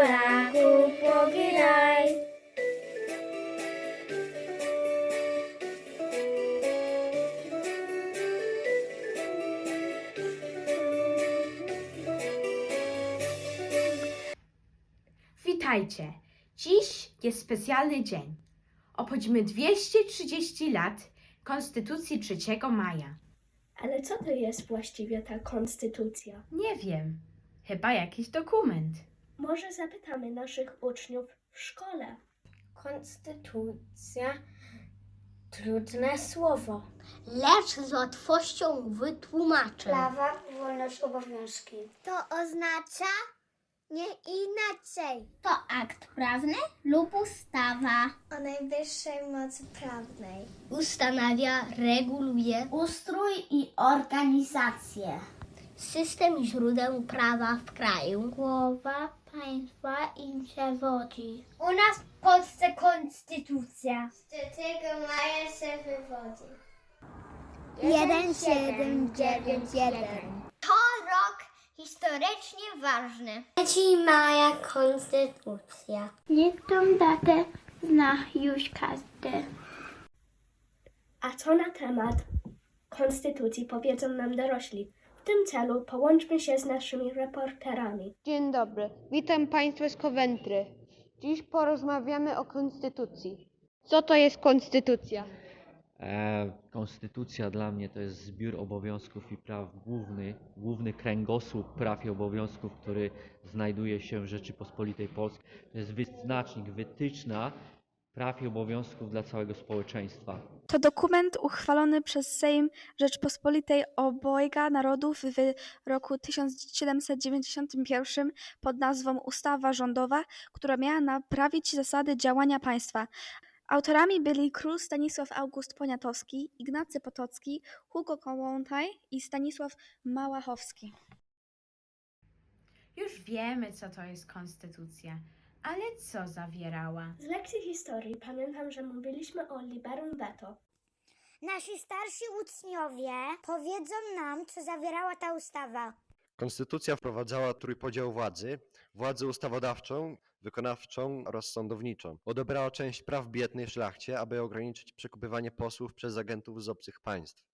u Polaków błogi raj. Witajcie! Dziś jest specjalny dzień. Obchodzimy 230 lat Konstytucji 3 maja. Ale co to jest właściwie ta konstytucja? Nie wiem, chyba jakiś dokument. Może zapytamy naszych uczniów w szkole. Konstytucja trudne słowo. lecz z łatwością wytłumaczę. Prawa, wolność, obowiązki. To oznacza nie inaczej. To akt prawny lub ustawa. O najwyższej mocy prawnej. Ustanawia, reguluje ustrój i organizację. System i źródeł prawa w kraju. Głowa państwa im przewodzi. U nas w Polsce konstytucja. Z 3 maja się wywodzi. 1791. To rok historycznie ważny. 3 maja konstytucja. Niech tą datę zna już każdy. A co na temat konstytucji powiedzą nam dorośli? W tym celu połączmy się z naszymi reporterami. Dzień dobry, witam Państwa z Coventry. Dziś porozmawiamy o Konstytucji. Co to jest Konstytucja? E, konstytucja dla mnie to jest zbiór obowiązków i praw główny, główny kręgosłup praw i obowiązków, który znajduje się w Rzeczypospolitej Polskiej. To jest wyznacznik, wytyczna praw i obowiązków dla całego społeczeństwa. To dokument uchwalony przez Sejm Rzeczpospolitej Obojga Narodów w roku 1791 pod nazwą Ustawa Rządowa, która miała naprawić zasady działania państwa. Autorami byli król Stanisław August Poniatowski, Ignacy Potocki, Hugo Kołłątaj i Stanisław Małachowski. Już wiemy, co to jest konstytucja, ale co zawierała? Z lekcji historii pamiętam, że mówiliśmy o liberum veto. Nasi starsi uczniowie powiedzą nam, co zawierała ta ustawa. Konstytucja wprowadzała trójpodział władzy, władzę ustawodawczą, wykonawczą oraz sądowniczą. Odebrała część praw biednej szlachcie, aby ograniczyć przekupywanie posłów przez agentów z obcych państw.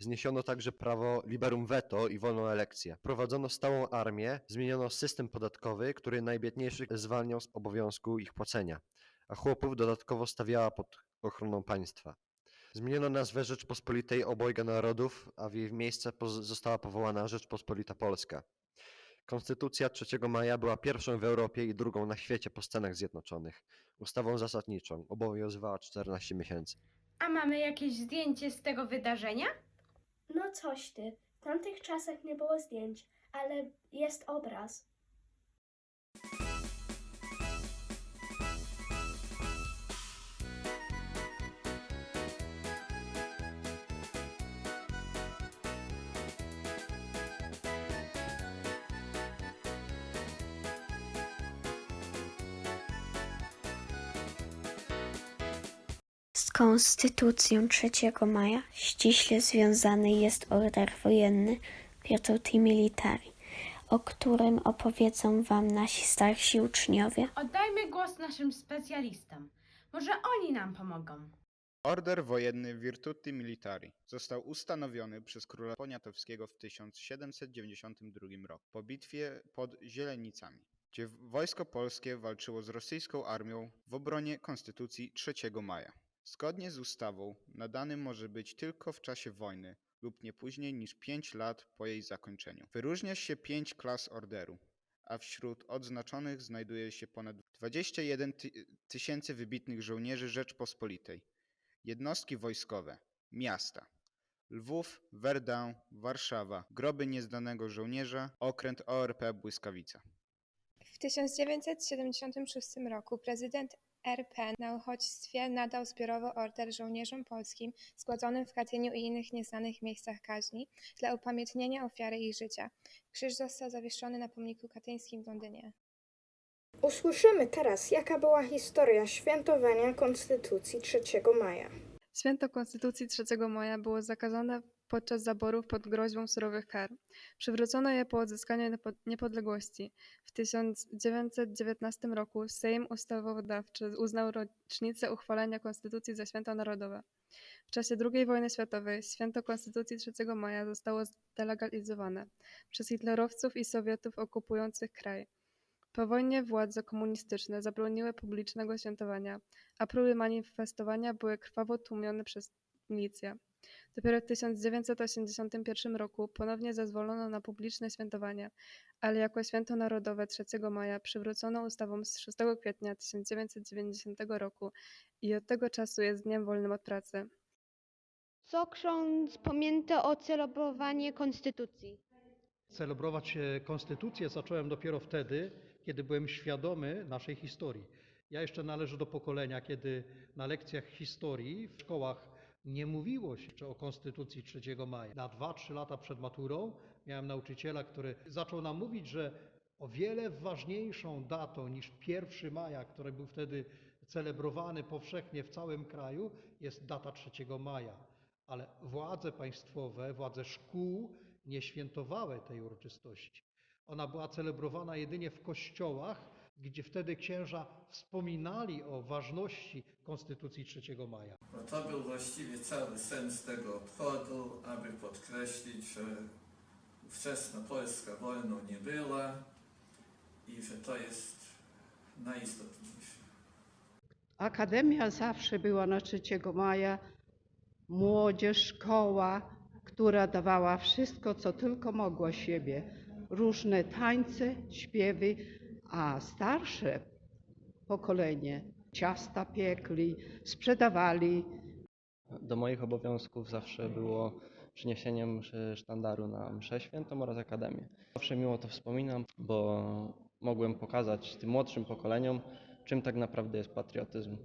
Zniesiono także prawo liberum veto i wolną elekcję. Prowadzono stałą armię, zmieniono system podatkowy, który najbiedniejszych zwalniał z obowiązku ich płacenia, a chłopów dodatkowo stawiała pod ochroną państwa. Zmieniono nazwę Rzeczpospolitej Obojga Narodów, a w jej miejsce została powołana Rzeczpospolita Polska. Konstytucja 3 maja była pierwszą w Europie i drugą na świecie po Stanach Zjednoczonych. Ustawą zasadniczą obowiązywała 14 miesięcy. A mamy jakieś zdjęcie z tego wydarzenia? No coś ty, w tamtych czasach nie było zdjęć, ale jest obraz. Konstytucją 3 maja ściśle związany jest order wojenny Virtuti Militari, o którym opowiedzą Wam nasi starsi uczniowie. Oddajmy głos naszym specjalistom. Może oni nam pomogą. Order wojenny Virtuti Militari został ustanowiony przez króla Poniatowskiego w 1792 roku po bitwie pod Zielenicami, gdzie wojsko polskie walczyło z rosyjską armią w obronie konstytucji 3 maja. Zgodnie z ustawą nadany może być tylko w czasie wojny lub nie później niż 5 lat po jej zakończeniu. Wyróżnia się 5 klas orderu, a wśród odznaczonych znajduje się ponad 21 ty- tysięcy wybitnych żołnierzy Rzeczpospolitej, Jednostki wojskowe, miasta. Lwów, Verdun, Warszawa, groby niezdanego żołnierza, okręt ORP Błyskawica. W 1976 roku prezydent RP na uchodźstwie nadał zbiorowo order żołnierzom polskim składzonym w Katyniu i innych nieznanych miejscach kaźni dla upamiętnienia ofiary ich życia. Krzyż został zawieszony na pomniku katyńskim w Londynie. Usłyszymy teraz, jaka była historia świętowania Konstytucji 3 maja. Święto Konstytucji 3 maja było zakazane podczas zaborów pod groźbą surowych kar. Przywrócono je po odzyskaniu niepo- niepodległości. W 1919 roku Sejm Ustawodawczy uznał rocznicę uchwalenia Konstytucji za święto narodowe. W czasie II wojny światowej święto Konstytucji 3 maja zostało zdelegalizowane przez hitlerowców i Sowietów okupujących kraj. Po wojnie władze komunistyczne zabroniły publicznego świętowania, a próby manifestowania były krwawo tłumione przez milicję. Dopiero w 1981 roku ponownie zezwolono na publiczne świętowanie, ale jako święto narodowe 3 maja przywrócono ustawą z 6 kwietnia 1990 roku i od tego czasu jest dniem wolnym od pracy. Co ksiądz pamięta o celebrowaniu konstytucji? Celebrować e, konstytucję zacząłem dopiero wtedy, kiedy byłem świadomy naszej historii. Ja jeszcze należę do pokolenia, kiedy na lekcjach historii w szkołach nie mówiło się jeszcze o Konstytucji 3 maja. Na 2-3 lata przed maturą miałem nauczyciela, który zaczął nam mówić, że o wiele ważniejszą datą niż 1 maja, który był wtedy celebrowany powszechnie w całym kraju, jest data 3 maja. Ale władze państwowe, władze szkół nie świętowały tej uroczystości. Ona była celebrowana jedynie w kościołach, gdzie wtedy księża wspominali o ważności Konstytucji 3 maja. Bo to był właściwie cały sens tego obchodu, aby podkreślić, że ówczesna Polska wolną nie była i że to jest najistotniejsze. Akademia zawsze była na 3 maja. Młodzież, szkoła, która dawała wszystko, co tylko mogła siebie. Różne tańce, śpiewy, a starsze pokolenie ciasta piekli, sprzedawali. Do moich obowiązków zawsze było przyniesienie mszy sztandaru na mszę świętą oraz akademię. Zawsze miło to wspominam, bo mogłem pokazać tym młodszym pokoleniom, czym tak naprawdę jest patriotyzm,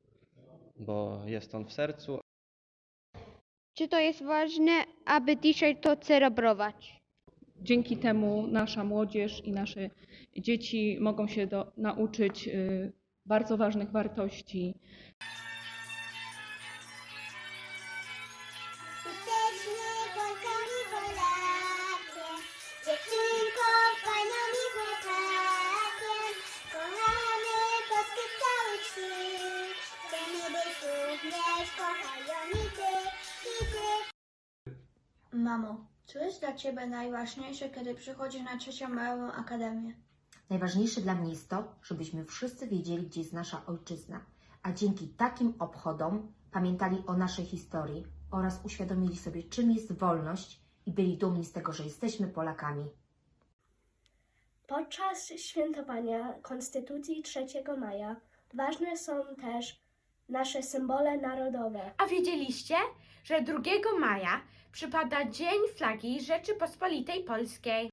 bo jest on w sercu, Czy to jest ważne, aby dzisiaj to celebrować? Dzięki temu nasza młodzież i nasze dzieci mogą się do, nauczyć y, bardzo ważnych wartości. Mamo, co jest dla Ciebie najważniejsze, kiedy przychodzisz na trzecią małą akademię? Najważniejsze dla mnie jest to, żebyśmy wszyscy wiedzieli, gdzie jest nasza ojczyzna, a dzięki takim obchodom pamiętali o naszej historii oraz uświadomili sobie, czym jest wolność i byli dumni z tego, że jesteśmy Polakami. Podczas świętowania Konstytucji 3 maja ważne są też nasze symbole narodowe. A wiedzieliście, że 2 maja przypada Dzień Flagi Rzeczypospolitej Polskiej?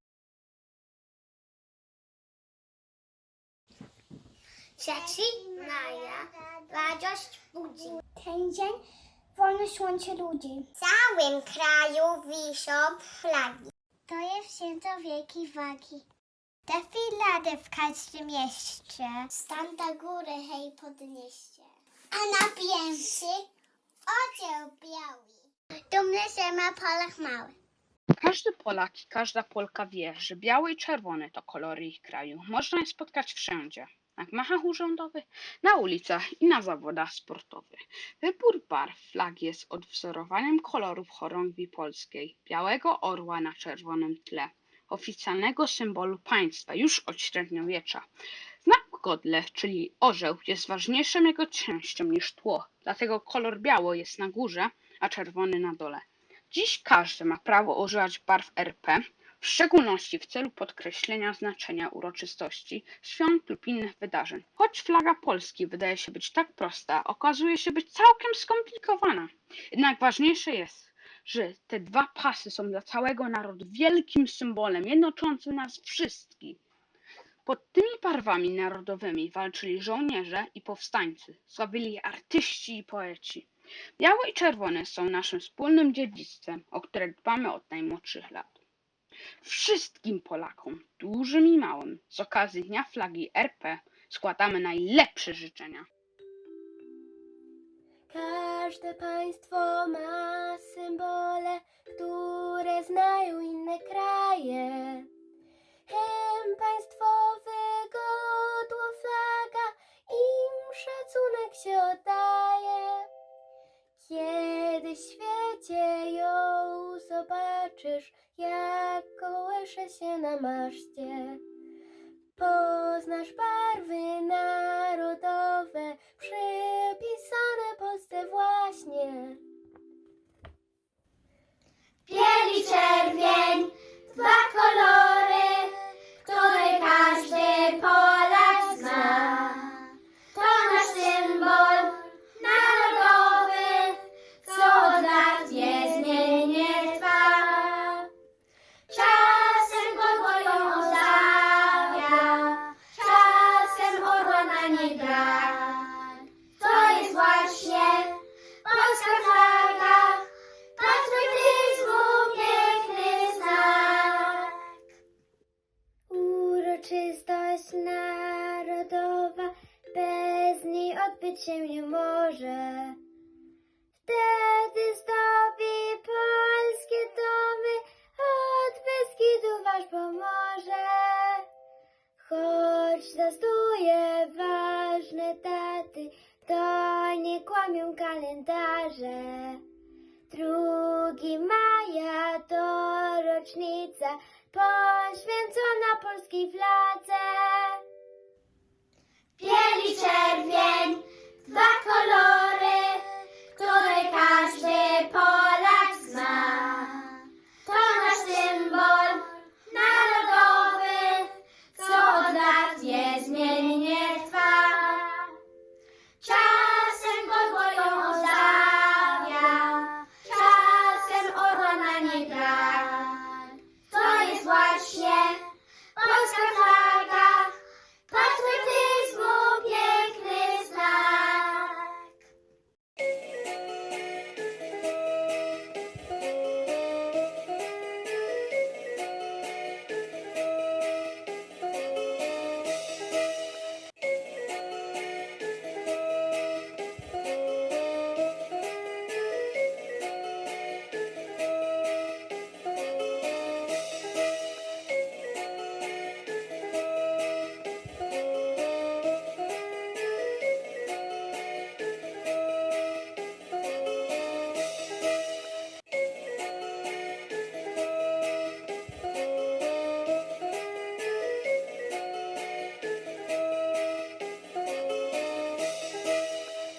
3 maja radość budzi. Ten dzień wolność łączy ludzi. W całym kraju wiszą flagi. To jest święto wielkiej wagi. Defilady w każdym mieście. Stan góry hej podnieście. A na pięcy odział biały. Dumny, że ma Polak mały. Każdy Polak i każda Polka wie, że biały i czerwony to kolory ich kraju. Można je spotkać wszędzie. Na gmachach urzędowych, na ulicach i na zawodach sportowych. Wybór barw flagi jest odwzorowaniem kolorów chorągwi polskiej, białego orła na czerwonym tle, oficjalnego symbolu państwa już od średniowiecza. Godle, czyli orzeł, jest ważniejszą jego częścią niż tło, dlatego kolor biało jest na górze, a czerwony na dole. Dziś każdy ma prawo używać barw RP, w szczególności w celu podkreślenia znaczenia uroczystości, świąt lub innych wydarzeń. Choć flaga Polski wydaje się być tak prosta, okazuje się być całkiem skomplikowana. Jednak ważniejsze jest, że te dwa pasy są dla całego narodu wielkim symbolem jednoczącym nas wszystkich. Pod tymi barwami narodowymi walczyli żołnierze i powstańcy, sławili artyści i poeci. Białe i czerwone są naszym wspólnym dziedzictwem, o które dbamy od najmłodszych lat. Wszystkim Polakom, dużym i małym, z okazji Dnia Flagi RP składamy najlepsze życzenia. Każde państwo ma symbole, które znają inne kraje. się oddaje. Kiedy w świecie ją zobaczysz, jak kołysze się na maszcie. Poznasz barwy narodowe przypisane Polsce Boże. Drugi maja to rocznica poświęcona polskiej fladze.